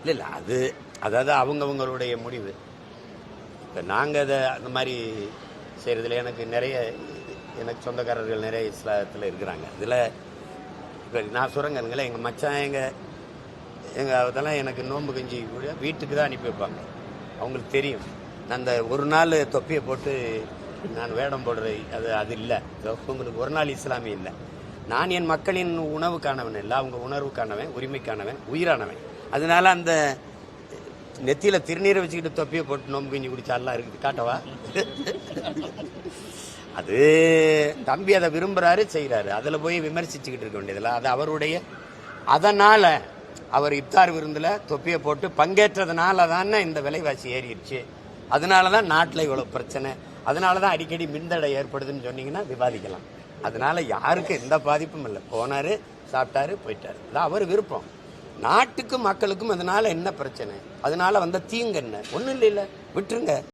இல்லை இல்லை அது அதாவது அவங்கவுங்களுடைய முடிவு. இப்போ நாங்கள் அதை அந்த மாதிரி செய்கிறதுல எனக்கு நிறைய எனக்கு சொந்தக்காரர்கள் நிறைய இஸ்லாத்தில் இருக்கிறாங்க. இதில் இப்போ நான் சுரங்கங்களே எங்கள் மச்சான் எங்கள் எங்கள் அதெல்லாம் எனக்கு நோன்பு கஞ்சி கூட வீட்டுக்கு தான் அனுப்பி வைப்பாங்க. அவங்களுக்கு தெரியும். அந்த ஒரு நாள் தொப்பியை போட்டு நான் வேடம் போடுறது அது அது இல்லை. உங்களுக்கு ஒரு நாள் இஸ்லாமிய இல்லை. நான் என் மக்களின் உணவுக்கானவன் இல்லை. அவங்க உணர்வுக்கானவன் உரிமைக்கானவன் உயிரானவன். அதனால அந்த நெத்தியில திருநீரை வச்சுக்கிட்டு தொப்பியை போட்டு நோம்பு கஞ்சி குடிச்சாலாம் இருக்குது. காட்டவா? அது தம்பி அதை விரும்புறாரு செய்கிறாரு அதில் போய் விமர்சிச்சுக்கிட்டு இருக்க வேண்டியதில்லை அது அவருடைய அதனால் அவர் இப்தார் விருந்தில் தொப்பியை போட்டு பங்கேற்றதுனால தானே இந்த விலைவாசி ஏறிடுச்சு. அதனால தான் நாட்டில் இவ்வளோ பிரச்சனை. அதனால தான் அடிக்கடி மின்தடை ஏற்படுதுன்னு சொன்னீங்கன்னா விவாதிக்கலாம். அதனால யாருக்கும் எந்த பாதிப்பும் இல்லை. போனார் சாப்பிட்டாரு போயிட்டார். அதான் அவர் விருப்பம். நாட்டுக்கும் மக்களுக்கும் அதனால என்ன பிரச்சனை? அதனால வந்த தீங்கு என்ன? ஒன்றும் இல்லை விட்டுருங்க.